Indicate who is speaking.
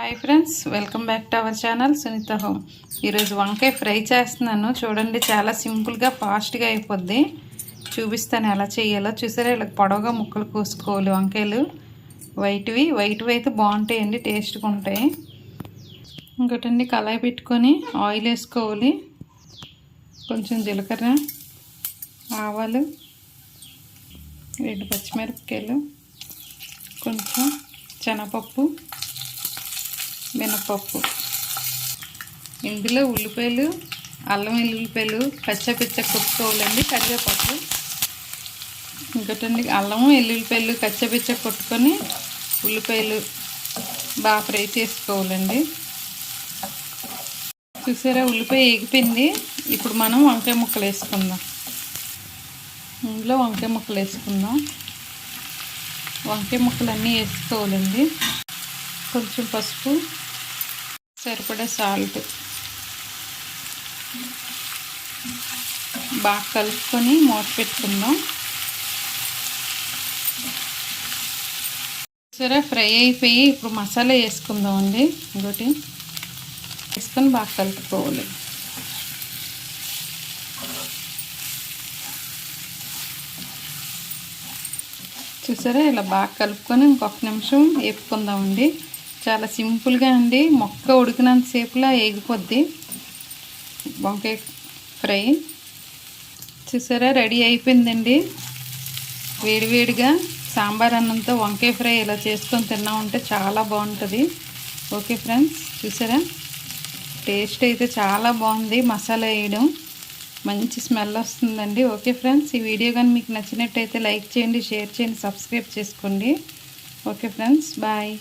Speaker 1: Hi friends welcome back to our channel Sunitha home ఈరోజు వంకాయ fry చేస్తున్నాను. చూడండి చాలా సింపుల్గా ఫాస్ట్గా అయిపోద్ది. చూపిస్తాను ఎలా చేయాలో. చూసారా ఇలా పొడవుగా ముక్కలు కోసుకోవాలి వంకాయలు. వైట్వి వైట్వి అయితే బాగుంటాయండి టేస్ట్గా ఉంటాయి. ఇంకోటండి కళాయి పెట్టుకొని ఆయిల్ వేసుకోవాలి. కొంచెం జీలకర్ర ఆవాలు రెండు పచ్చిమిరపకాయలు కొంచెం శనగపప్పు మినపప్పు. ఇందులో ఉల్లిపాయలు అల్లం వెల్లుల్లిపాయలు పచ్చపిచ్చ కొట్టుకోవాలండి కరివేపాకు. ఇంకోటండి అల్లము వెల్లుల్లిపాయలు కచ్చపిచ్చ కొట్టుకొని ఉల్లిపాయలు బాగా ఫ్రై చేసుకోవాలండి. చూసారా ఉల్లిపాయ ఎగిపోయింది ఇప్పుడు మనం వంకాయ ముక్కలు వేసుకుందాం. ఇందులో వంకాయ ముక్కలు వేసుకుందాం. వంకాయ ముక్కలు అన్నీ వేసుకోవాలండి. కొంచెం పసుపు సరిపడే సాల్ట్. బాగా కలుపుకొని మూత పెట్టుకుందాం. సరే ఫ్రై అయిపోయి ఇప్పుడు మసాలా వేసుకుందాం అండి ఇంకోటి వేసుకొని బాగా కలుపుకోవాలి. చూసారా? ఇలా బాగా కలుపుకొని ఇంకొక నిమిషం వేపుకుందామండి. చాలా సింపుల్గా అండి. మొక్క ఉడికినంత సేపులా ఎగిపోద్ది వంకాయ ఫ్రై చూసారా? రెడీ అయిపోయిందండి. వేడివేడిగా సాంబార్ అన్నంతో వంకాయ ఫ్రై ఇలా చేసుకొని తిన్నామంటే చాలా బాగుంటుంది. ఓకే ఫ్రెండ్స్ చూసారా? టేస్ట్ అయితే చాలా బాగుంది. మసాలా వేయడం మంచి స్మెల్ వస్తుందండి. ఓకే ఫ్రెండ్స్ ఈ వీడియో కానీ మీకు నచ్చినట్టయితే లైక్ చేయండి షేర్ చేయండి సబ్స్క్రైబ్ చేసుకోండి. Okay friends bye.